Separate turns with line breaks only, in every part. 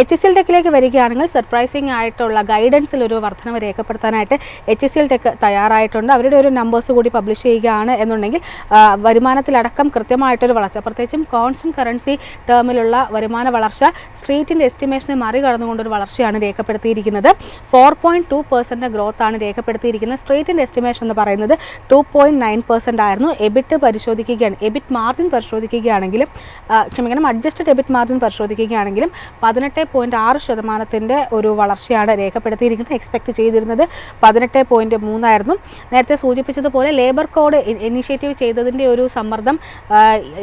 H S L ടെക്കിലേക്ക് വരികയാണെങ്കിൽ surprising ആയിട്ടുള്ള ഗൈഡൻസിൽ ഒരു വർധനവ് രേഖപ്പെടുത്താനായിട്ട് എച്ച് എസ് എൽ ടെക്ക് തയ്യാറായിട്ടുണ്ട്. അവരുടെ ഒരു നമ്പേഴ്സ് കൂടി പബ്ലിഷ് ചെയ്യുകയാണ് എന്നുണ്ടെങ്കിൽ വരുമാനത്തിലടക്കം കൃത്യമായിട്ടൊരു വളർച്ച. പ്രത്യേകിച്ചും കോൺസ്റ്റന്റ് കറൻസി ടേമിലുള്ള വരുമാന വളർച്ച സ്ട്രീറ്റിന്റെ എസ്റ്റിമേഷനെ മറികടന്നുകൊണ്ടൊരു വളർച്ചയാണ് രേഖപ്പെടുത്തിയിരിക്കുന്നത്. Four point two percent growth ആണ് രേഖപ്പെടുത്തിയിരിക്കുന്നത്. സ്ട്രീറ്റിന്റെ എസ്റ്റിമേഷൻ എന്ന് പറയുന്നത് ടു പോയിന്റ് നയൻ പെർസെന്റ് ആയിരുന്നു. എബിറ്റ് പരിശോധിക്കുകയാണ് എബിറ്റ് മാർജിൻ പരിശോധിക്കുകയാണെങ്കിലും ക്ഷമിക്കണം അഡ്ജസ്റ്റഡ് എബിറ്റ് മാർജിൻ പരിശോധിക്കുകയാണെങ്കിലും പതിനെട്ട് പോയിന്റ് ആറ് ശതമാനത്തിന്റെ ഒരു വളർച്ചയാണ് രേഖപ്പെടുത്തിയിരിക്കുന്നത്. എക്സ്പെക്ട് ചെയ്തിരുന്നത് പതിനെട്ട് പോയിന്റ് മൂന്നായിരുന്നു. നേരത്തെ സൂചിപ്പിച്ചതുപോലെ ലേബർ കോഡ് ഇനിഷ്യേറ്റീവ് ചെയ്തതിന്റെ ഒരു സമ്മർദ്ദം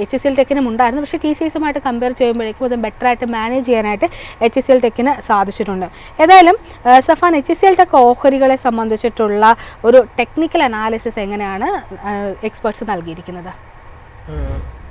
എച്ച് എസ് എൽ ടെക്കിനും ഉണ്ടായിരുന്നു. പക്ഷേ ടി സി എസുമായിട്ട് കമ്പയർ ചെയ്യുമ്പോഴേക്കും അത് ബെറ്ററായിട്ട് മാനേജ് ചെയ്യാനായിട്ട് എച്ച് എസ് എൽ ടെക്കിന് സാധിച്ചിട്ടുണ്ട്. ഏതായാലും Safan H S L tech ഓഹരികളെ സംബന്ധിച്ചിട്ടുള്ള ഒരു ടെക്നിക്കൽ അനാലിസിസ് എങ്ങനെയാണ് എക്സ്പേർട്സ് നൽകിയിരിക്കുന്നത്?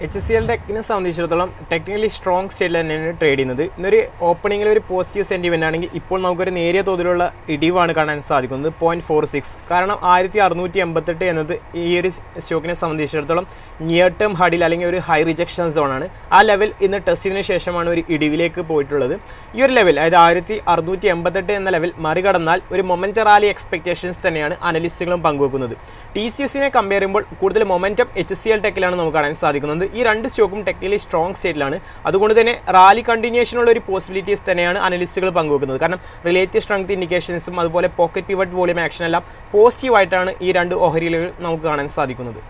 എച്ച് എസ് സി എൽ ടെക്കിനെ സംബന്ധിച്ചിടത്തോളം ടെക്നിക്കലി സ്ട്രോങ് സ്റ്റേറ്റിൽ തന്നെയാണ് ട്രേഡ് ചെയ്യുന്നത്. ഇന്നൊരു ഓപ്പണിങ്ങിൽ ഒരു പോസിറ്റീവ് സെന്റിമെന്റ് ആണെങ്കിൽ ഇപ്പോൾ നമുക്കൊരു നേരിയ തോതിലുള്ള ഇടിവാണ് കാണാൻ സാധിക്കുന്നത്. പോയിന്റ് ഫോർ സിക്സ് കാരണം ആയിരത്തി അറുന്നൂറ്റി എൺപത്തെട്ട് എന്നത് ഈ ഒരു സ്റ്റോക്കിനെ സംബന്ധിച്ചിടത്തോളം നിയർ ടേം ഹഡിൽ അല്ലെങ്കിൽ ഒരു ഹൈ റിജക്ഷൻ സോണാണ് ആ ലെവൽ ഇന്ന് ടെസ്റ്റിന് ശേഷമാണ് ഒരു ഇടിവിലേക്ക് പോയിട്ടുള്ളത്. ഈ ഒരു ലെവൽ അതായത് ആയിരത്തി അറുന്നൂറ്റി എൺപത്തെട്ട് എന്ന ലെവൽ മറികടന്നാൽ ഒരു മൊമെന്റ റാലി എക്സ്പെക്റ്റേഷൻസ് തന്നെയാണ് അനലിസ്റ്റുകളും പങ്കുവെക്കുന്നത്. ടി സി എസിനെ കമ്പയർ ചെയ്യുമ്പോൾ കൂടുതൽ മൊമെന്റം എച്ച് സി എൽ ടെക്കിലാണ് നമുക്ക് കാണാൻ സാധിക്കുന്നത്. ഈ രണ്ട് സ്റ്റോക്കും ടെക്നിക്കലി സ്ട്രോങ് സ്റ്റേറ്റിലാണ് അതുകൊണ്ട് തന്നെ റാലി കണ്ടിന്യൂഷനുള്ള ഒരു പോസിബിലിറ്റീസ് തന്നെയാണ് അനലിസ്റ്റുകൾ പങ്കുവെക്കുന്നത്. കാരണം റിലേറ്റീവ് സ്ട്രെങ്ത് ഇൻഡിക്കേഷൻസും അതുപോലെ പോക്കറ്റ് പിവറ്റ് വോളിയം ആക്ഷൻ എല്ലാം പോസിറ്റീവായിട്ടാണ് ഈ രണ്ട് ഓഹരികൾ നമുക്ക് കാണാൻ സാധിക്കുന്നത്.